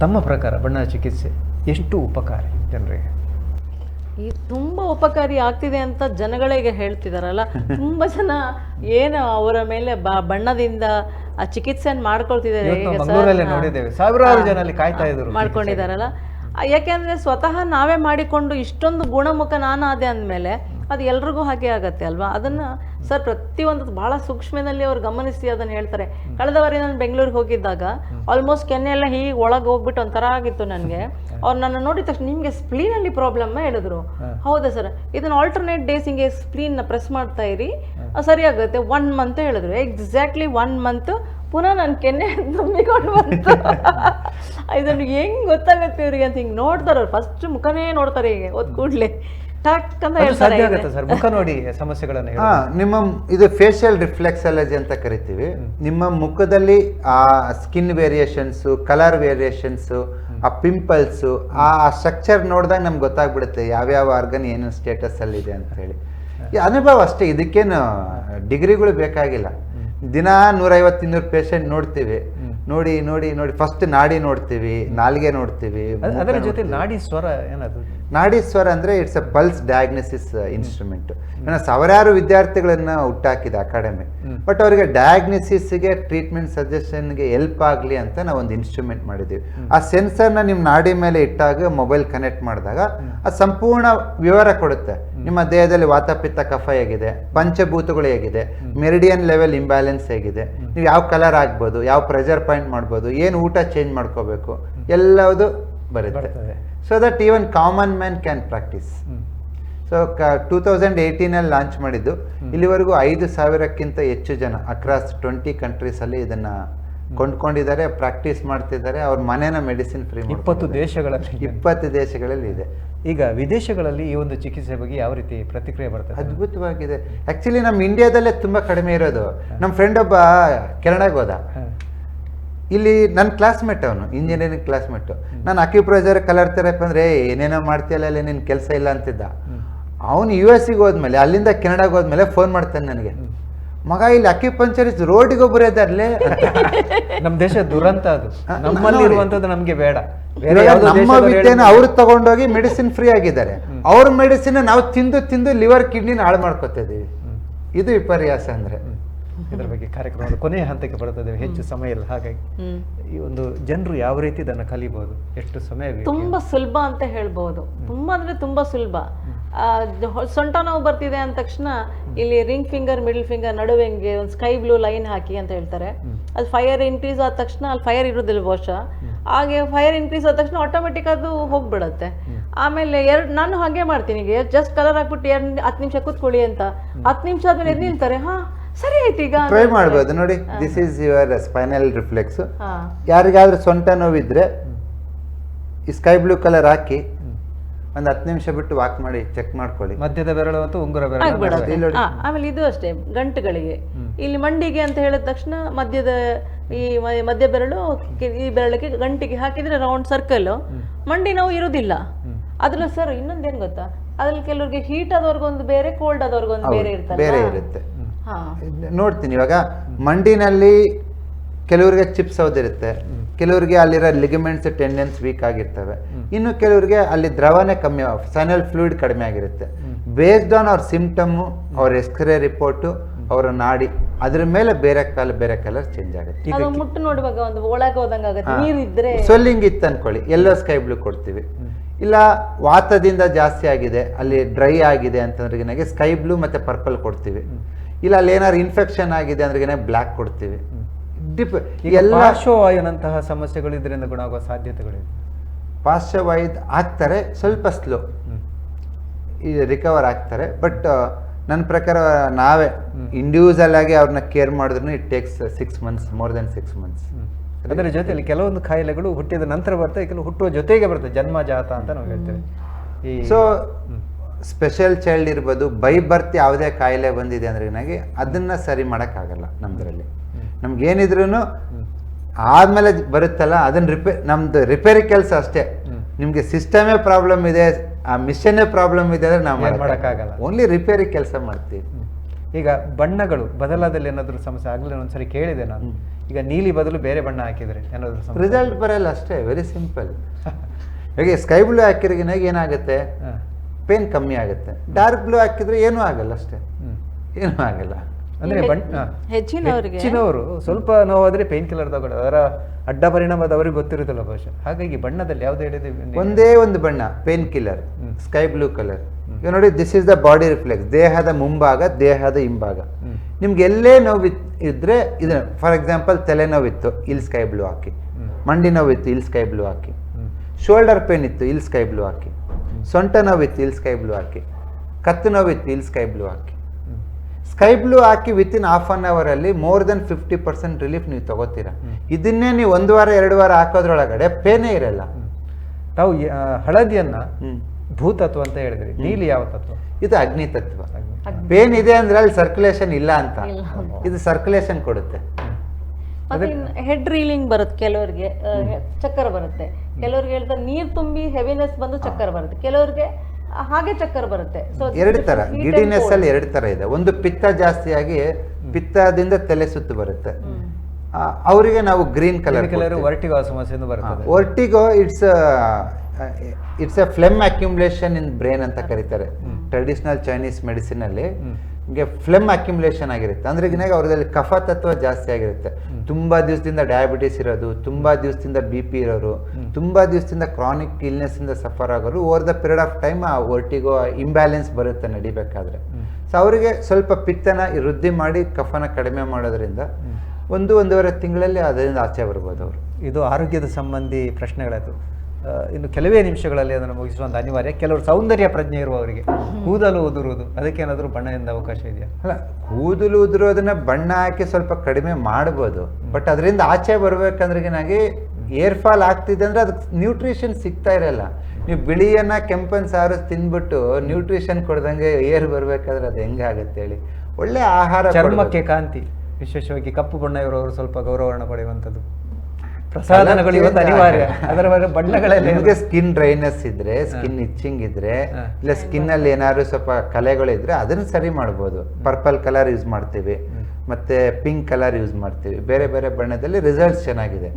ತಮ್ಮ ಪ್ರಕಾರ ಬಣ್ಣದ ಚಿಕಿತ್ಸೆ ಎಷ್ಟು ಉಪಕಾರಿ ಜನರಿಗೆ? ಈ ತುಂಬಾ ಉಪಕಾರಿ ಆಗ್ತಿದೆ ಅಂತ ಜನಗಳಿಗೆ ಹೇಳ್ತಿದಾರಲ್ಲ. ತುಂಬಾ ಜನ ಏನು ಅವರ ಮೇಲೆ ಬ- ಬಣ್ಣದಿಂದ ಆ ಚಿಕಿತ್ಸೆಯನ್ನು ಮಾಡ್ಕೊಳ್ತಿದ್ದಾರೆ. ನೋಡಿದ್ದೇವೆ. ಸಾವಿರಾರು. ಜನ ಕಾಯ್ತಾ ಇದ್ರು ಮಾಡ್ಕೊಂಡಿದಾರಲ್ಲ. ಯಾಕೆಂದ್ರೆ ಸ್ವತಃ ನಾವೇ ಮಾಡಿಕೊಂಡು ಇಷ್ಟೊಂದು ಗುಣಮುಖ ನಾನಾದೆ ಅಂದಮೇಲೆ ಅದು ಎಲ್ರಿಗೂ ಹಾಗೆ ಆಗತ್ತೆ ಅಲ್ವಾ? ಅದನ್ನ ಸರ್ ಪ್ರತಿಯೊಂದು ಬಹಳ ಸೂಕ್ಷ್ಮದಲ್ಲಿ ಅವ್ರು ಗಮನಿಸಿ ಅದನ್ನ ಹೇಳ್ತಾರೆ. ಕಳೆದ ಬಾರಿ ನಾನು ಬೆಂಗಳೂರಿಗೆ ಹೋಗಿದ್ದಾಗ ಆಲ್ಮೋಸ್ಟ್ ಕೆನ್ನೆ ಎಲ್ಲ ಹೀಗೆ ಒಳಗೆ ಹೋಗ್ಬಿಟ್ಟು ಒಂಥರ ಆಗಿತ್ತು ನನಗೆ. ಅವ್ರು ನನ್ನ ನೋಡಿದ ತಕ್ಷಣ ನಿಮಗೆ ಸ್ಪ್ಲೀನಲ್ಲಿ ಪ್ರಾಬ್ಲಮ್ ಹೇಳಿದ್ರು. ಹೌದಾ ಸರ್? ಇದನ್ನ ಆಲ್ಟರ್ನೇಟ್ ಡೇಸ್ ಹಿಂಗೆ ಸ್ಪ್ಲೀನ್ ಪ್ರೆಸ್ ಮಾಡ್ತಾ ಇರಿ. ಸರಿಯಾಗುತ್ತೆ ಸರಿ ಆಗುತ್ತೆ. ಒನ್ ಮಂತ್ ಹೇಳಿದ್ರು. ಎಕ್ಸಾಕ್ಟ್ಲಿ ಒನ್ ಮಂತ್ ಪುನಃ ನನ್ನ ಕೆನ್ನೆ ತುಂಬಿಕೊಂಡು ಬಂತು. ಇದನ್ನು ಹೆಂಗ್ ಗೊತ್ತಾಗುತ್ತೆ ಇವ್ರಿಗೆ ಅಂತ ಹಿಂಗೆ ನೋಡ್ತಾರೆ ಫಸ್ಟ್ ಮುಖನೇ ನೋಡ್ತಾರೆ ಹೀಗೆ. ಓದ್ ಕೂಡ್ಲೆ. ಟಕ್ ಅಂತ ಅದು ಹೇಳ್ತಾರೆ ಸಾಧ್ಯ ಆಗುತ್ತೆ ಸರ್. ಮುಖ ನೋಡಿ ಸಮಸ್ಯೆಗಳನ್ನು ಹೇಳಿ. ಹಾ ನಿಮ್ಮ ಇದು ಫೇಶಿಯಲ್ ರಿಫ್ಲೆಕ್ಸಾಲಜಿ ಅಂತ ಕರಿತೀವಿ. ನಿಮ್ಮ ಮುಖದಲ್ಲಿ ಆ ಸ್ಕಿನ್ ವೇರಿಯೇಷನ್ಸ್ ಕಲರ್ ವೇರಿಯೇಷನ್ಸ್ ಆ ಪಿಂಪಲ್ಸ್ ಆ ಸ್ಟ್ರಕ್ಚರ್ ನೋಡಿದಾಗ ನಮ್ಗೆ ಗೊತ್ತಾಗ್ಬಿಡುತ್ತೆ ಯಾವ್ಯಾವ ಆರ್ಗನ್ ಏನೇನು ಸ್ಟೇಟಸ್ ಅಲ್ಲಿ ಇದೆ ಅಂತ ಹೇಳಿ. ಈ ಅನುಭವ ಅಷ್ಟೇ ಇದಕ್ಕೇನು ಡಿಗ್ರಿಗಳು ಬೇಕಾಗಿಲ್ಲ. ದಿನ ನೂರೈವತ್ತು ಇನ್ನೂರು ಪೇಷಂಟ್ ನೋಡ್ತೀವಿ. ನೋಡಿ ನೋಡಿ ನೋಡಿ ಫಸ್ಟ್ ನಾಡಿ ನೋಡ್ತೀವಿ ನಾಲ್ಗೆ ನೋಡ್ತೀವಿ ಅದ್- ಅದರ ಜೊತೆ. ನಾಡಿ ಸ್ವರ ಏನದು? ನಾಡಿ ಸ್ವರ ಅಂದ್ರೆ it's a pulse diagnosis instrument ಸಾವಿರಾರು ವಿದ್ಯಾರ್ಥಿಗಳನ್ನ ಹುಟ್ಟಾಕಿದೆ ಅಕಾಡೆಮಿ ಬಟ್ ಅವರಿಗೆ ಡಯಾಗ್ನೋಸಿಸ್ಗೆ ಟ್ರೀಟ್ಮೆಂಟ್ ಸಜೆಷನ್ಗೆ ಹೆಲ್ಪ್ ಆಗಲಿ ಅಂತ ನಾವು ಒಂದು ಇನ್ಸ್ಟ್ರೂಮೆಂಟ್ ಮಾಡಿದ್ದೀವಿ ಆ ಸೆನ್ಸರ್ನ ನಿಮ್ಮ ನಾಡಿ ಮೇಲೆ ಇಟ್ಟಾಗ ಮೊಬೈಲ್ ಕನೆಕ್ಟ್ ಮಾಡಿದಾಗ ಅದು ಸಂಪೂರ್ಣ ವಿವರ ಕೊಡುತ್ತೆ. ನಿಮ್ಮ ದೇಹದಲ್ಲಿ ವಾತಪಿತ್ತ ಕಫ ಹೇಗಿದೆ ಪಂಚಭೂತಗಳು ಹೇಗಿದೆ ಮೆರಿಡಿಯನ್ ಲೆವೆಲ್ ಇಂಬ್ಯಾಲೆನ್ಸ್ ಹೇಗಿದೆ ನೀವು ಯಾವ ಕಲರ್ ಆಗ್ಬೋದು ಯಾವ ಪ್ರೆಷರ್ ಪಾಯಿಂಟ್ ಮಾಡ್ಬೋದು ಏನು ಊಟ ಚೇಂಜ್ ಮಾಡ್ಕೋಬೇಕು ಎಲ್ಲವುದು ಬರುತ್ತೆ. So that even common man can practice so so two thousand ಏಯ್ಟೀನಲ್ಲಿ launch ಮಾಡಿದ್ದು ಇಲ್ಲಿವರೆಗೂ ಐದು ಸಾವಿರಕ್ಕಿಂತ ಹೆಚ್ಚು ಜನ ಅಕ್ರಾಸ್ ಟ್ವೆಂಟಿ ಕಂಟ್ರೀಸಲ್ಲಿ ಇದನ್ನ ಕೊಂಡ್ಕೊಂಡಿದ್ದಾರೆ ಪ್ರಾಕ್ಟೀಸ್ ಮಾಡ್ತಿದ್ದಾರೆ ಅವ್ರ ಮನೇನ ಮೆಡಿಸಿನ್ ಫ್ರೀ ಇಪ್ಪತ್ತು ದೇಶಗಳಲ್ಲಿ. ಇಪ್ಪತ್ತು ದೇಶಗಳಲ್ಲಿ ಇದೆ. ಈಗ ವಿದೇಶಗಳಲ್ಲಿ ಈ ಒಂದು ಚಿಕಿತ್ಸೆ ಬಗ್ಗೆ ಯಾವ ರೀತಿ ಪ್ರತಿಕ್ರಿಯೆ ಬರ್ತದೆ? ಅದ್ಭುತವಾಗಿದೆ. ಆಕ್ಚುಲಿ ನಮ್ಮ ಇಂಡಿಯಾದಲ್ಲೇ ತುಂಬ ಕಡಿಮೆ ಇರೋದು. ನಮ್ಮ ಫ್ರೆಂಡ್ ಒಬ್ಬ ಕೆನಡಾಗೆ ಹೋದ. ಇಲ್ಲಿ ನನ್ನ ಕ್ಲಾಸ್ಮೇಟ್ ಅವನು ಇಂಜಿನಿಯರಿಂಗ್ ಕ್ಲಾಸ್ಮೇಟು ನಾನು ಅಕ್ಯುಪ್ರೈಸರ್ ಕಲರ್ ಥೆರಪಿ ಅಂದರೆ "ಏ, ಏನೇನೋ ಮಾಡ್ತೀಯಲ್ಲ ಅಲ್ಲಿ ನಿನ್ನ ಕೆಲಸ ಇಲ್ಲ ಅಂತಿದ್ದ. ಅವನು ಯು ಎಸ್ಸಿಗೆ ಹೋದ್ಮೇಲೆ ಅಲ್ಲಿಂದ ಕೆನಡಾಗೆ ಹೋದ್ಮೇಲೆ ಫೋನ್ ಮಾಡ್ತಾನೆ ನನಗೆ. ಮಗ ಇಲ್ಲಿ ಅಕ್ಯುಪಂಚರಿಸ್ಟ್ ರೋಡಿಗೆ ಒಬ್ಬರು ಇದ್ದಾರೆ ನಮ್ಮ ದೇಶ ದುರಂತ ಅದು. ನಮ್ಮಲ್ಲಿ ಇರುವಂತದ್ದು ನಮ್ಗೆ ಬೇಡ. ನಮ್ಮ ವಿದ್ಯೆನ ಅವ್ರು ತಗೊಂಡೋಗಿ ಮೆಡಿಸಿನ್ ಫ್ರೀ ಆಗಿದ್ದಾರೆ. ಅವ್ರ ಮೆಡಿಸಿನ್ ನಾವು ತಿಂದು ತಿಂದು ಲಿವರ್ ಕಿಡ್ನಿನ ಹಾಳು ಮಾಡ್ಕೋತಿದ್ದೀವಿ ಇದು ವಿಪರ್ಯಾಸ ಅಂದ್ರೆ. ಇದರ ಬಗ್ಗೆ ಕಾರ್ಯಕ್ರಮದ ಕೊನೆಯ ಹಂತಕ್ಕೆ ಬರುತ್ತದೆ ಹೆಚ್ಚು ಸಮಯ ಇಲ್ಲ. ಹಾಗಾಗಿ ಈ ಒಂದು ಜನರು ಯಾವ ರೀತಿ ಇದನ್ನು ಕಲಿಬಹುದು ಎಷ್ಟು ಸಮಯ ಬೇಕು? ತುಂಬಾ ಸುಲಭ ಅಂತ ಹೇಳ್ಬಹುದು ತುಂಬಾ ಅಂದ್ರೆ ತುಂಬಾ ಸುಲಭ. ಸೊಂಟ ನೋವು ಬರ್ತಿದೆ ಅಂದ ತಕ್ಷಣ ಇಲ್ಲಿ ರಿಂಗ್ ಫಿಂಗರ್ ಮಿಡಲ್ ಫಿಂಗರ್ ನಡುವೆ ಹಿಂಗೆ ಒಂದು ಸ್ಕೈ ಬ್ಲೂ ಲೈನ್ ಹಾಕಿ ಅಂತ ಹೇಳ್ತಾರೆ. ಅದು ಫೈರ್ ಇನ್ಕ್ರೀಸ್ ಆದ ತಕ್ಷಣ ಅಲ್ಲಿ ಫೈರ್ ಇರೋದಿಲ್ಲ ಬಹುಶಃ. ಹಾಗೆ ಫೈರ್ ಇನ್ಕ್ರೀಸ್ ಆದ ತಕ್ಷಣ ಆಟೋಮೆಟಿಕ್ ಅದು ಹೋಗ್ಬಿಡತ್ತೆ. ಆಮೇಲೆ ಎರಡು ನಾನು ಹಾಗೆ ಮಾಡ್ತೀನಿ ಈಗ. ಜಸ್ಟ್ ಕಲರ್ ಹಾಕ್ಬಿಟ್ಟು ಎರಡು ಹತ್ತು ನಿಮಿಷ ಕೂತ್ಕೊಳ್ಳಿ ಅಂತ. ಹತ್ತು ನಿಮಿಷ ಆದ್ಮೇಲೆ ಎದ್ದು ನಿಲ್ತಾರೆ. ಹಾ ಸರಿ ಆಯ್ತು ಈಗ ಟ್ರೈ. ಮಾಡ್ಬೋದು. ನೋಡಿ this is your spinal reflex ಯಾರಿಗಾದ್ರೂ ಸೊಂಟ ನೋವಿದ್ರೆ ಈ ಸ್ಕೈ ಬ್ಲೂ ಕಲರ್ ಹಾಕಿ ಒಂದು ಹತ್ತು ನಿಮಿಷ ಬಿಟ್ಟು ವಾಕ್ ಮಾಡಿ ಚೆಕ್ ಮಾಡ್ಕೊಳ್ಳಿ. ಮಧ್ಯದ ಬೆರಳು ಮತ್ತು ಉಂಗುರ ಬೆರಳು ಆಗ್ಬಿಡತ್ತೆ. ಇಲ್ಲಿ ನೋಡಿ. ಆಮೇಲೆ ಇದು ಅಷ್ಟೇ ಗಂಟುಗಳಿಗೆ. ಇಲ್ಲಿ ಮಂಡಿಗೆ ಅಂತ ಹೇಳಿದ ತಕ್ಷಣ ಮಧ್ಯದ ಈ ಮಧ್ಯ ಬೆರಳು ಈ ಬೆರಳಿಗೆ ಗಂಟಿಗೆ ಹಾಕಿದ್ರೆ ರೌಂಡ್ ಸರ್ಕಲ್ ಮಂಡಿ ನೋವು ಇರುವುದಿಲ್ಲ. ಅದ್ರಲ್ಲಿ ಸರ್ ಇನ್ನೊಂದೇನ್ ಗೊತ್ತಾ? ಅದ್ರಲ್ಲಿ ಕೆಲವರಿಗೆ ಹೀಟ್ ಆದವ್ರಿಗೊಂದು ಬೇರೆ ಕೋಲ್ಡ್ ಆದವ್ರಿಗೊಂದು ಬೇರೆ ಇರ್ತದೆ ಬೇರೆ ಇರುತ್ತೆ. ಹಾ. ನೋಡ್ತೀನಿ ಇವಾಗ ಮಂಡಿನಲ್ಲಿ ಕೆಲವರಿಗೆ ಚಿಪ್ಸ್ ಹೌದಿರುತ್ತೆ ಕೆಲವರಿಗೆ ಅಲ್ಲಿರೋ ಲಿಗಮೆಂಟ್ಸ್ ಟೆಂಡೆನ್ಸ್ ವೀಕ್ ಆಗಿರ್ತವೆ. ಇನ್ನು ಕೆಲವರಿಗೆ ಅಲ್ಲಿ ದ್ರವನೇ ಕಮ್ಮಿ ಸೈನಲ್ ಫ್ಲೂಯಿಡ್ ಕಡಿಮೆ ಆಗಿರುತ್ತೆ. ಬೇಸ್ಡ್ ಆನ್ ಅವ್ರ ಸಿಂಪ್ಟಮು ಅವ್ರ ಎಕ್ಸ್ರೇ ರಿಪೋರ್ಟು ಅವರ ನಾಡಿ ಅದ್ರ ಮೇಲೆ ಬೇರೆ ಕಾಲ ಬೇರೆ ಕಲರ್ ಚೇಂಜ್ ಆಗುತ್ತೆ. ಅದು ಮುಟ್ಟು ನೋಡುವಾಗ ಒಂದು ಒಳಗೆ ಹೋದಂಗ ಆಗತ್ತೆ. ನೀರ್ ಇದ್ರೆ ಸ್ವೆಲ್ಲಿಂಗ್ ಇತ್ತು ಅನ್ಕೊಳ್ಳಿ. ಎಲ್ಲೋ ಸ್ಕೈ ಬ್ಲೂ ಕೊಡ್ತೀವಿ. ಇಲ್ಲ ವಾತದಿಂದ ಜಾಸ್ತಿ ಆಗಿದೆ ಅಲ್ಲಿ ಡ್ರೈ ಆಗಿದೆ ಅಂತಂದ್ರೆ ಸ್ಕೈ ಬ್ಲೂ ಮತ್ತೆ ಪರ್ಪಲ್ ಕೊಡ್ತೀವಿ. ಇಲ್ಲ ಅಲ್ಲಿ ಏನಾದ್ರು ಇನ್ಫೆಕ್ಷನ್ ಆಗಿದೆ ಅಂದ್ರೆ ಬ್ಲ್ಯಾಕ್ ಕೊಡ್ತೀವಿ. ಡಿಪ್ ಎಲ್ಲ ಪಾರ್ಶ್ವವಾಯುನಂತಹ ಸಮಸ್ಯೆಗಳು ಇದರಿಂದ ಗುಣ ಆಗುವ ಸಾಧ್ಯತೆಗಳಿವೆ. ಪಾರ್ಶ್ವವಾಯು ಆಗ್ತಾರೆ ಸ್ವಲ್ಪ ಸ್ಲೋ ಈ ರಿಕವರ್ ಆಗ್ತಾರೆ ಬಟ್ ನನ್ನ ಪ್ರಕಾರ ನಾವೇ ಇಂಡಿವಿಜುವಲ್ ಆಗಿ ಅವ್ರನ್ನ ಕೇರ್ ಮಾಡಿದ್ರು it takes six months more than six months ಅದರ ಜೊತೆಯಲ್ಲಿ ಕೆಲವೊಂದು ಕಾಯಿಲೆಗಳು ಹುಟ್ಟಿದ ನಂತರ ಬರ್ತವೆ ಕೆಲವು ಹುಟ್ಟುವ ಜೊತೆಗೆ ಬರ್ತವೆ ಜನ್ಮಜಾತ ಅಂತ ನಾವು ಹೇಳ್ತೇವೆ. ಸೊ ಸ್ಪೆಷಲ್ ಚೈಲ್ಡ್ ಇರ್ಬೋದು ಬೈ ಬರ್ತ್ ಯಾವುದೇ ಕಾಯಿಲೆ ಬಂದಿದೆ ಅಂದ್ರೆ ನನಗೆ ಅದನ್ನ ಸರಿ ಮಾಡೋಕ್ಕಾಗಲ್ಲ ನಮ್ದ್ರಲ್ಲಿ. ನಮ್ಗೆ ಏನಿದ್ರು ಆದ್ಮೇಲೆ ಬರುತ್ತಲ್ಲ ಅದನ್ನ ರಿಪೇ ನಮ್ದು ರಿಪೇರಿ ಕೆಲಸ ಅಷ್ಟೇ. ನಿಮ್ಗೆ ಸಿಸ್ಟಮೇ ಪ್ರಾಬ್ಲಮ್ ಇದೆ ಆ ಮಿಷನ್ನೇ ಪ್ರಾಬ್ಲಮ್ ಇದೆ ಅಂದ್ರೆ ನಾವು ಮಾಡೋಕ್ಕಾಗಲ್ಲ. ಓನ್ಲಿ ರಿಪೇರಿ ಕೆಲಸ ಮಾಡ್ತೀವಿ. ಈಗ ಬಣ್ಣಗಳು ಬದಲಾದಲ್ಲಿ ಏನಾದರೂ ಸಮಸ್ಯೆ ಆಗಲಿ ಒಂದ್ಸರಿ ಕೇಳಿದೆ ನಾನು. ಈಗ ನೀಲಿ ಬದಲು ಬೇರೆ ಬಣ್ಣ ಹಾಕಿದ್ರೆ ಏನಾದರೂ? ರಿಸಲ್ಟ್ ಬರಲ್ಲ ಅಷ್ಟೇ ವೆರಿ ಸಿಂಪಲ್ ಹೇಗೆ ಸ್ಕೈ ಬ್ಲೂ ಹಾಕಿರೋಗಿನಾಗ ಏನಾಗುತ್ತೆ? ಪೇನ್ ಕಮ್ಮಿ ಆಗುತ್ತೆ. ಡಾರ್ಕ್ ಬ್ಲೂ ಹಾಕಿದ್ರೆ ಏನೂ ಆಗಲ್ಲ ಅಷ್ಟೇ. ಏನೂ ಆಗಲ್ಲ. ಅಂದ್ರೆ. ಹೆಚ್ಚಿನವರಿಗೆ? ಹೆಚ್ಚಿನವರು ಸ್ವಲ್ಪ ನೋವಾದ್ರೆ ಪೇನ್ ಕಿಲ್ಲರ್ ತಗೊಳ್ಳೋದು ಅದರ ಅಡ್ಡ ಪರಿಣಾಮದ ಅವರಿಗೆ ಗೊತ್ತಿರುತ್ತಲ್ಲ ಬಹುಶಃ. ಹಾಗಾಗಿ ಬಣ್ಣದಲ್ಲಿ ಯಾವ್ದು ಹೇಳಿದೆ ಒಂದೇ ಒಂದು ಬಣ್ಣ pain killer sky blue colour. ಈಗ ನೋಡಿ this is the body reflex ದೇಹದ ಮುಂಭಾಗ ದೇಹದ ಹಿಂಭಾಗ. ನಿಮ್ಗೆ ಎಲ್ಲೇ ನೋವು ಇದ್ರೆ ಇದನ್ನ ಫಾರ್ ಎಕ್ಸಾಂಪಲ್ ತಲೆನೋವಿತ್ತು ಇಲ್ಲಿ ಸ್ಕೈ ಬ್ಲೂ ಹಾಕಿ. ಮಂಡಿ ನೋವಿತ್ತು ಇಲ್ಲಿ ಸ್ಕೈ ಬ್ಲೂ ಹಾಕಿ. ಶೋಲ್ಡರ್ ಪೇನ್ ಇತ್ತು ಇಲ್ಲಿ ಸ್ಕೈ ಬ್ಲೂ ಹಾಕಿ. ಸೊಂಟ ನೋವಿತ್ತು ಇಲ್ಲಿ ಸ್ಕೈ ಬ್ಲೂ ಹಾಕಿ. ಕತ್ತು ನೋವಿತ್ತು ಇಲ್ಲಿ ಸ್ಕೈ ಬ್ಲೂ ಹಾಕಿ. ಸ್ಕೈ ಬ್ಲೂ ಹಾಕಿ ವಿತ್ ಇನ್ ಹಾಫ್ ಅನ್ ಅವರಲ್ಲಿ more than fifty percent relief ನೀವು ತಗೋತೀರಾ. ಇದನ್ನೇ ನೀವು ಒಂದು ವಾರ ಎರಡು ವಾರ ಹಾಕೋದ್ರೊಳಗಡೆ ಪೇನೇ ಇರಲ್ಲ. ತಾವು ಹಳದಿಯನ್ನ. ಭೂತತ್ವ ಅಂತ ಹೇಳಿದ್ರಿ. ನೀಲಿ ಯಾವ ತತ್ವ? ಇದು ಅಗ್ನಿ ತತ್ವ. ಪೇನ್ ಇದೆ ಅಂದ್ರೆ ಅಲ್ಲಿ ಸರ್ಕ್ಯುಲೇಷನ್ ಇಲ್ಲ ಅಂತ. ಇದು ಸರ್ಕ್ಯುಲೇಷನ್ ಕೊಡುತ್ತೆ. ಹೆಡ್ ರೀಲಿಂಗ್ ಬರುತ್ತೆ ಕೆಲವರಿಗೆ ಚಕ್ಕರ್ ಬರುತ್ತೆ. ಕೆಲವ್ರಿಗೆ ಹೇಳ್ತಾರೆ ನೀರ್ ತುಂಬಿ ಹೆವಿನೆಸ್ ಬಂದು ಚಕ್ಕರ್ ಬರುತ್ತೆ. ಕೆಲವ್ರಿಗೆ ಹಾಗೆ ಚಕ್ಕರ್ ಬರುತ್ತೆ. ಸೊ ಎರಡು ತರ ಗಿಡಿನೆಸ್ ಅಲ್ಲಿ ಎರಡು ತರ ಇದೆ. ಒಂದು ಪಿತ್ತ ಜಾಸ್ತಿಯಾಗಿ ಪಿತ್ತದಿಂದ ತಲೆ ಸುತ್ತು ಬರುತ್ತೆ. ಅವರಿಗೆ ನಾವು ಗ್ರೀನ್ ಕಲರ್ ಕಲರ್ ವರ್ಟಿಗೋ ಸಮಸ್ಯೆಯಿಂದ ಬರ್ತದೆ. Vertigo it's it's a phlegm accumulation in brain ಅಂತ ಕರೀತಾರೆ. ಟ್ರೆಡಿಷನಲ್ ಚೈನೀಸ್ ಮೆಡಿಸಿನ್ ಅಲ್ಲಿ ನಿಮಗೆ ಫ್ಲೆಮ್ ಅಕ್ಯುಮುಲೇಷನ್ ಆಗಿರುತ್ತೆ. ಅಂದ್ರೆ ಈಗಿನಾಗ ಅವ್ರದಲ್ಲಿ ಕಫ ತತ್ವ ಜಾಸ್ತಿ ಆಗಿರುತ್ತೆ. ತುಂಬಾ ದಿವಸದಿಂದ ಡಯಾಬಿಟಿಸ್ ಇರೋದು ತುಂಬಾ ದಿವಸದಿಂದ ಬಿ ಪಿ ಇರೋರು ತುಂಬಾ ದಿವಸದಿಂದ ಕ್ರಾನಿಕ್ ಇಲ್ನೆಸ್ ಇಂದ suffer ಆಗೋರು over the period of time ಆ ಒರ್ಟಿಗೋ ಇಂಬ್ಯಾಲೆನ್ಸ್ ಬರುತ್ತೆ ನಡಿಬೇಕಾದ್ರೆ. ಸೊ ಅವರಿಗೆ ಸ್ವಲ್ಪ ಪಿತ್ತನ ವೃದ್ಧಿ ಮಾಡಿ ಕಫನ ಕಡಿಮೆ ಮಾಡೋದ್ರಿಂದ ಒಂದು ಒಂದೂವರೆ ತಿಂಗಳಲ್ಲಿ ಅದರಿಂದ ಆಚೆ ಬರ್ಬೋದು ಅವರು. ಇದು ಆರೋಗ್ಯದ ಸಂಬಂಧಿ ಪ್ರಶ್ನೆಗಳಾಯಿತು ಇನ್ನು ಕೆಲವೇ ನಿಮಿಷಗಳಲ್ಲಿ ಅದನ್ನು ಮುಗಿಸುವಂತ ಅನಿವಾರ್ಯ. ಕೆಲವರು ಸೌಂದರ್ಯ ಪ್ರಜ್ಞೆ ಇರುವವರಿಗೆ ಕೂದಲು ಉದುರುವುದು ಅದಕ್ಕೇನಾದರೂ ಬಣ್ಣದಿಂದ ಅವಕಾಶ ಇದೆಯಾ? ಅಲ್ಲ ಕೂದಲು ಉದುರೋದನ್ನ ಬಣ್ಣ ಹಾಕಿ ಸ್ವಲ್ಪ ಕಡಿಮೆ ಮಾಡ್ಬೋದು. ಬಟ್ ಅದರಿಂದ ಆಚೆ ಬರ್ಬೇಕಂದ್ರೆಗಿನಾಗಿ ಏರ್ ಫಾಲ್ ಆಗ್ತಿದೆ ಅಂದ್ರೆ ಅದಕ್ಕೆ ನ್ಯೂಟ್ರಿಷನ್ ಸಿಗ್ತಾ ಇರಲ್ಲ. ನೀವು ಬಿಳಿಯನ್ನ ಕೆಂಪನ್ ಸಾರು ತಿನ್ಬಿಟ್ಟು ನ್ಯೂಟ್ರಿಷನ್ ಕೊಡ್ದಂಗೆ ಏರ್ ಬರ್ಬೇಕಾದ್ರೆ ಅದು ಹೆಂಗಾಗತ್ತೆ ಹೇಳಿ. ಒಳ್ಳೆ ಆಹಾರ ಚರ್ಮಕ್ಕೆ ಕಾಂತಿ ವಿಶೇಷವಾಗಿ ಕಪ್ಪು ಬಣ್ಣ ಇರೋರು ಸ್ವಲ್ಪ ಗೌರವವನ್ನು ಪಡೆಯುವಂಥದ್ದು. ಪ್ರಸಾದನಗಳು ಇವತ್ತು ಅನಿವಾರ್ಯ. ಅದರ ಬಣ್ಣಗಳಲ್ಲಿ ನಿಮಗೆ ಸ್ಕಿನ್ ಡ್ರೈನೆಸ್ ಇದ್ರೆ ಸ್ಕಿನ್ ಇಚ್ಚಿಂಗ್ ಇದ್ರೆ ಇಲ್ಲ ಸ್ಕಿನ್ ಅಲ್ಲಿ ಏನಾದ್ರು ಸ್ವಲ್ಪ ಕಲೆಗಳು ಇದ್ರೆ ಅದನ್ನ ಸರಿ ಮಾಡ್ಬೋದು. ಪರ್ಪಲ್ ಕಲರ್ ಯೂಸ್ ಮಾಡ್ತೀವಿ. ಮತ್ತೆ ಪಿಂಕ್ ಕಲರ್ ಯೂಸ್ ಮಾಡ್ತೀವಿ. ಬೇರೆ ಬೇರೆ ಬಣ್ಣದಲ್ಲಿ ರಿಸಲ್ಟ್ಸ್ ಚೆನ್ನಾಗಿದೆ.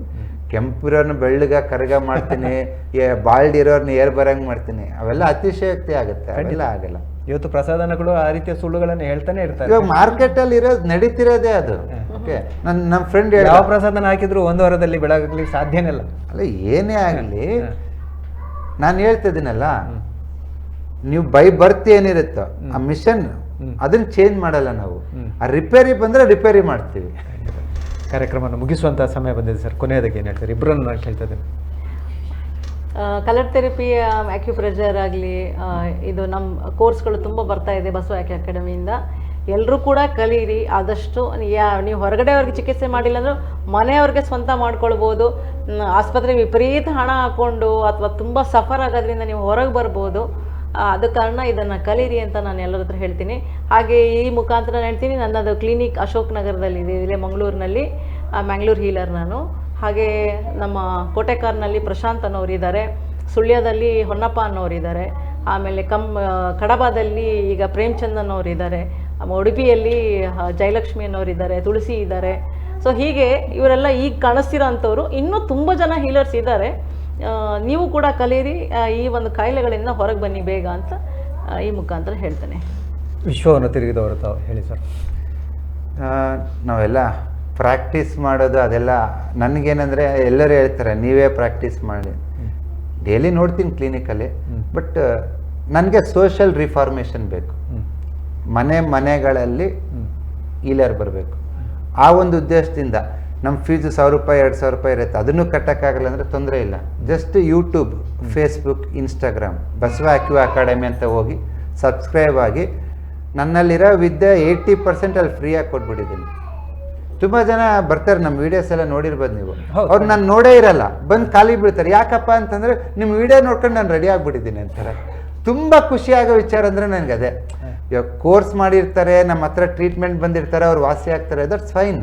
ಕೆಂಪಿರೋರ್ನ ಬೆಳ್ಳಗ ಕರ್ಗ ಮಾಡ್ತೀನಿ ಬಾಲ್ಡ್ ಇರೋರ್ನ ಏರ್ ಬರಂಗ್ ಮಾಡ್ತೀನಿ. ಅವೆಲ್ಲ ಅತಿಶಯಕ್ತಿ ಆಗುತ್ತೆ. ಅವೆಲ್ಲ ಆಗಲ್ಲ. ಇವತ್ತು ಪ್ರಸಾದನಗಳು ಆ ರೀತಿಯ ಸುಳ್ಳುಗಳನ್ನು ಹೇಳ್ತಾನೆ ಇರ್ತಾರೆ. ಇವಾಗ ಮಾರ್ಕೆಟ್ ಅಲ್ಲಿ ಇರೋದು ನಡೀತಿರೋದೇ ಅದು. ಓಕೆ. ನನ್ನ ನಮ್ಮ ಫ್ರೆಂಡ್ ಹೇಳಿ ಯಾವ ಪ್ರಸಾದನ ಹಾಕಿದ್ರು ಒಂದು ವಾರದಲ್ಲಿ ಬೆಳಗಾಗ್ಲಿಕ್ಕೆ ಸಾಧ್ಯನೇ ಇಲ್ಲ. ಅಲ್ಲ ಏನೇ ಆಗಲಿ. ನಾನು ಹೇಳ್ತಿದ್ದೀನಲ್ಲ ನೀವು ಬೈ ಬರ್ತ್ ಏನಿರುತ್ತೋ ಆ ಮಿಷನ್. ಅದನ್ನ ಚೇಂಜ್ ಮಾಡಲ್ಲ ನಾವು. ಆ ರಿಪೇರಿ ಬಂದ್ರೆ ರಿಪೇರಿ ಮಾಡ್ತೀವಿ. ಕಾರ್ಯಕ್ರಮವನ್ನು ಮುಗಿಸುವಂತಹ ಸಮಯ ಬಂದಿದೆ ಸರ್. ಕೊನೆಯದಕ್ಕೆ ಏನು ಹೇಳ್ತಾರೆ? ಇಬ್ಬರನ್ನು ನಾನು ಕೇಳ್ತಾ ಇದ್ದೇನೆ. ಕಲರ್ ಥೆರಪಿ ಆಕ್ಯುಪ್ರೆಷರ್ ಆಗಲಿ ಇದು ನಮ್ಮ ಕೋರ್ಸ್ಗಳು ತುಂಬ ಬರ್ತಾ ಇದೆ ಬಸವ ಅಕಾಡೆಮಿಯಿಂದ ಎಲ್ಲರೂ ಕೂಡ ಕಲೀರಿ. ಆದಷ್ಟು ನೀವು ಹೊರಗಡೆ ಅವ್ರಿಗೆ ಚಿಕಿತ್ಸೆ ಮಾಡಿಲ್ಲ ಅಂದರೂ ಮನೆಯವ್ರಿಗೆ ಸ್ವಂತ ಮಾಡ್ಕೊಳ್ಬೋದು. ಆಸ್ಪತ್ರೆ ವಿಪರೀತ ಹಣ ಹಾಕ್ಕೊಂಡು ಅಥವಾ ತುಂಬ ಸಫರ್ ಆಗೋದ್ರಿಂದ ನೀವು ಹೊರಗೆ ಬರ್ಬೋದು. ಅದ ಕಾರಣ ಇದನ್ನು ಕಲೀರಿ ಅಂತ ನಾನು ಎಲ್ಲರ ಹತ್ರ ಹೇಳ್ತೀನಿ. ಹಾಗೆ ಈ ಮುಖಾಂತರ ಹೇಳ್ತೀನಿ, ನನ್ನದು ಕ್ಲಿನಿಕ್ ಅಶೋಕ್ ನಗರದಲ್ಲಿ ಇದೆ. ಇಲ್ಲೇ ಮಂಗಳೂರಿನಲ್ಲಿ ಮ್ಯಾಂಗ್ಳೂರು ಹೀಲರ್ ನಾನು. ಹಾಗೆ ನಮ್ಮ ಕೋಟೆಕಾರ್ನಲ್ಲಿ ಪ್ರಶಾಂತ್ ಅನ್ನೋರು ಇದ್ದಾರೆ ಸುಳ್ಯದಲ್ಲಿ ಹೊನ್ನಪ್ಪ ಅನ್ನೋರು ಇದ್ದಾರೆ ಆಮೇಲೆ ಕಮ್ ಕಡಬದಲ್ಲಿ ಈಗ ಪ್ರೇಮ್ಚಂದ್ ಅನ್ನೋರು ಇದ್ದಾರೆ ಆಮೇಲೆ ಉಡುಪಿಯಲ್ಲಿ ಜಯಲಕ್ಷ್ಮಿ ಅನ್ನೋರು ಇದ್ದಾರೆ ತುಳಸಿ ಇದ್ದಾರೆ. ಸೊ ಹೀಗೆ ಇವರೆಲ್ಲ ಈಗ ಕಾಣಿಸ್ತಿರೋ ಅಂಥವ್ರು ಇನ್ನೂ ತುಂಬ ಜನ ಹೀಲರ್ಸ್ ಇದ್ದಾರೆ. ನೀವು ಕೂಡ ಕಲಿಯಿರಿ ಈ ಒಂದು ಕಾಯಿಲೆಗಳಿಂದ ಹೊರಗೆ ಬನ್ನಿ ಬೇಗ ಅಂತ ಈ ಮುಖಾಂತರ ಹೇಳ್ತೇನೆ. ವಿಶ್ವವನ್ನು ತಿರುಗಿದವರು ತಾವು ಹೇಳಿ ಸರ್. ನಾವೆಲ್ಲ ಪ್ರಾಕ್ಟೀಸ್ ಮಾಡೋದು ಅದೆಲ್ಲ ನನಗೇನೆಂದರೆ ಎಲ್ಲರೂ ಹೇಳ್ತಾರೆ ನೀವೇ ಪ್ರಾಕ್ಟೀಸ್ ಮಾಡಿ. ಡೈಲಿ ನೋಡ್ತೀನಿ ಕ್ಲಿನಿಕಲ್ಲಿ. ಬಟ್ ನನಗೆ ಸೋಷಲ್ ರಿಫಾರ್ಮೇಷನ್ ಬೇಕು. ಮನೆ ಮನೆಗಳಲ್ಲಿ. ಈಲರ್ ಬರಬೇಕು. ಆ ಒಂದು ಉದ್ದೇಶದಿಂದ ನಮ್ಮ ಫೀಸು ಸಾವಿರ ರೂಪಾಯಿ ಎರಡು ಸಾವಿರ ರೂಪಾಯಿ ಇರುತ್ತೆ. ಅದನ್ನು ಕಟ್ಟೋಕ್ಕಾಗಲ್ಲ ಅಂದರೆ ತೊಂದರೆ ಇಲ್ಲ. Just YouTube Facebook Instagram Basava ಅಕ್ಯೂ academy ಅಂತ ಹೋಗಿ ಸಬ್ಸ್ಕ್ರೈಬ್ ಆಗಿ ನನ್ನಲ್ಲಿರೋ ವಿದ್ಯೆ ಏಯ್ಟಿ ಪರ್ಸೆಂಟ್ ಅಲ್ಲಿ ಫ್ರೀಯಾಗಿ ಕೊಟ್ಬಿಟ್ಟಿದ್ದೀನಿ. ತುಂಬ ಜನ ಬರ್ತಾರೆ ನಮ್ಮ ವೀಡಿಯೋಸ್ ಎಲ್ಲ ನೋಡಿರ್ಬೋದು ನೀವು. ಅವ್ರು ನಾನು ನೋಡೇ ಇರಲ್ಲ. ಬಂದು ಖಾಲಿ ಬಿಡ್ತಾರೆ ಯಾಕಪ್ಪ ಅಂತಂದರೆ ನಿಮ್ಮ ವಿಡಿಯೋ ನೋಡ್ಕೊಂಡು ನಾನು ರೆಡಿ ಆಗಿಬಿಟ್ಟಿದ್ದೀನಿ ಅಂತಾರೆ. ತುಂಬ ಖುಷಿಯಾಗೋ ವಿಚಾರ ಅಂದರೆ ನನಗೆ ಅದೇ. ಇವಾಗ ಕೋರ್ಸ್ ಮಾಡಿರ್ತಾರೆ ನಮ್ಮ ಹತ್ರ ಟ್ರೀಟ್ಮೆಂಟ್ ಬಂದಿರ್ತಾರೆ ಅವ್ರು ವಾಸಿ ಆಗ್ತಾರೆ ದಟ್ಸ್ ಫೈನ್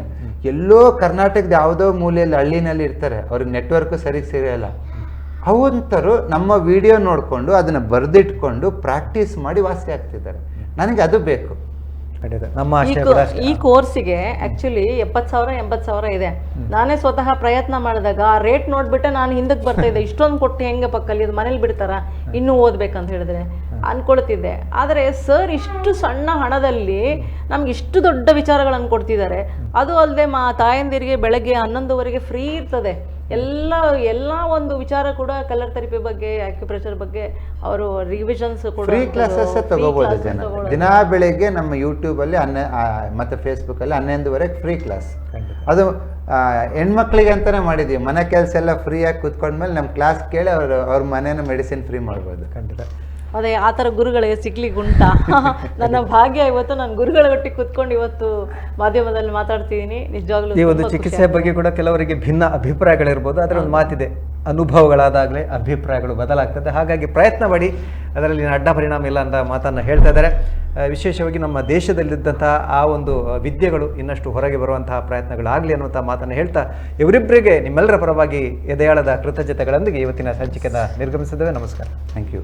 ಎಲ್ಲೋ ಕರ್ನಾಟಕದ ಯಾವುದೋ ಮೂಲೆಯಲ್ಲಿ ಹಳ್ಳಿನಲ್ಲಿ ಇರ್ತಾರೆ ಅವ್ರಿಗೆ ನೆಟ್ವರ್ಕು ಸರಿಗೆ ಸಿಗಲ್ಲ. ಅವಂತರು ನಮ್ಮ ವಿಡಿಯೋ ನೋಡಿಕೊಂಡು ಅದನ್ನು ಬರೆದಿಟ್ಕೊಂಡು ಪ್ರಾಕ್ಟೀಸ್ ಮಾಡಿ ವಾಸಿ ಆಗ್ತಿದ್ದಾರೆ. ನನಗೆ ಅದು ಬೇಕು. ಖಂಡಿತ ನಮ್ಮ ಈ ಆಶಯ ಕೋ- ಕೂಡ ಅಷ್ಟೇ. ಈ ಕೋರ್ಸಿಗೆ ಆಕ್ಚುಲಿ ಎಪ್ಪತ್ತು ಸಾವಿರ ಎಂಬತ್ತು ಸಾವಿರ ಇದೆ. ನಾನೇ ಸ್ವತಃ ಪ್ರಯತ್ನ ಮಾಡಿದಾಗ ಆ ರೇಟ್ ನೋಡ್ಬಿಟ್ಟೆ ನಾನು ಹಿಂದಕ್ಕೆ ಬರ್ತಾ ಇದ್ದೆ. ಇಷ್ಟೊಂದು ಕೊಟ್ಟು ಹೆಂಗೆ ಪಕ್ಕಲ್ಲಿ? ಇದು ಮನೇಲಿ ಬಿಡ್ತಾರ? ಇನ್ನೂ ಓದ್ಬೇಕಂತ ಹೇಳಿದ್ರೆ ಅನ್ಕೊಳ್ತಿದ್ದೆ. ಆದರೆ ಸರ್ ಇಷ್ಟು ಸಣ್ಣ ಹಣದಲ್ಲಿ ನಮ್ಗೆ ಇಷ್ಟು ದೊಡ್ಡ ವಿಚಾರಗಳನ್ನು ಕೊಡ್ತಿದ್ದಾರೆ. ಅದು ಅಲ್ಲದೆ ಮಾ ತಾಯಂದಿರಿಗೆ ಬೆಳಗ್ಗೆ ಹನ್ನೊಂದುವರೆಗೆ ಫ್ರೀ ಇರ್ತದೆ. ಎಲ್ಲ ಎಲ್ಲ ಒಂದು ವಿಚಾರ ಕೂಡ ಕಲರ್ ಥೆರಪಿ ಬಗ್ಗೆ ಆಕ್ಯುಪ್ರೆಷರ್ ಬಗ್ಗೆ ಅವರು ರಿವಿಷನ್ಸ್ ಕೂಡ ಫ್ರೀ ಕ್ಲಾಸಸ್ ತಗೋಬಹುದು ಜನ. ದಿನಾ ಬೆಳಿಗ್ಗೆ ನಮ್ಮ ಯೂಟ್ಯೂಬಲ್ಲಿ ಹನ್ನೆ ಮತ್ತೆ ಫೇಸ್ಬುಕ್ ಅಲ್ಲಿ ಹನ್ನೊಂದುವರೆಗೆ ಫ್ರೀ ಕ್ಲಾಸ್ ಅದು ಆ, ಹೆಣ್ಮಕ್ಳಿಗೆ ಅಂತಾನೆ ಮಾಡಿದೀವಿ. ಮನೆ ಕೆಲಸ ಎಲ್ಲ ಫ್ರೀಯಾಗಿ ಕುತ್ಕೊಂಡ್ಮೇಲೆ ನಮ್ಮ ಕ್ಲಾಸ್ ಕೇಳಿ ಅವ್ರ ಅವ್ರ ಮನೇನ ಮೆಡಿಸಿನ್ ಫ್ರೀ ಮಾಡ್ಬೋದು. ಖಂಡಿತ. ಅದೇ ಆ ಥರ ಗುರುಗಳಿಗೆ ಸಿಗ್ಲಿಕ್ಕೆ ಉಂಟಾ? ನನ್ನ ಭಾಗ್ಯ ಇವತ್ತು ನಾನು ಗುರುಗಳ ಒಟ್ಟಿಗೆ ಕುತ್ಕೊಂಡು ಇವತ್ತು ಮಾಧ್ಯಮದಲ್ಲಿ ಮಾತಾಡ್ತಿದ್ದೀನಿ. ನಿಜವಾಗ್ಲೂ ಈ ಒಂದು ಚಿಕಿತ್ಸೆ ಬಗ್ಗೆ ಕೂಡ ಕೆಲವರಿಗೆ ಭಿನ್ನ ಅಭಿಪ್ರಾಯಗಳಿರ್ಬೋದು. ಅದರ ಒಂದು ಮಾತಿದೆ. ಅನುಭವಗಳಾದಾಗಲೇ ಅಭಿಪ್ರಾಯಗಳು ಬದಲಾಗ್ತದೆ. ಹಾಗಾಗಿ ಪ್ರಯತ್ನ ಮಾಡಿ ಅದರಲ್ಲಿ ಅಡ್ಡ ಪರಿಣಾಮ ಇಲ್ಲ ಅಂತ ಮಾತನ್ನು ಹೇಳ್ತಾ ಇದ್ದಾರೆ. ವಿಶೇಷವಾಗಿ ನಮ್ಮ ದೇಶದಲ್ಲಿದ್ದಂತಹ ಆ ಒಂದು ವಿದ್ಯೆಗಳು ಇನ್ನಷ್ಟು ಹೊರಗೆ ಬರುವಂತಹ ಪ್ರಯತ್ನಗಳಾಗಲಿ ಅನ್ನುವಂಥ ಮಾತನ್ನು ಹೇಳ್ತಾ ಇವರಿಬ್ಬರಿಗೆ ನಿಮ್ಮೆಲ್ಲರ ಪರವಾಗಿ ಎದೆಯಾಳದ ಕೃತಜ್ಞತೆಗಳೊಂದಿಗೆ ಇವತ್ತಿನ ಸಂಚಿಕೆಯನ್ನು ನಿರ್ಗಮಿಸಿದ್ದೇವೆ. ನಮಸ್ಕಾರ. Thank you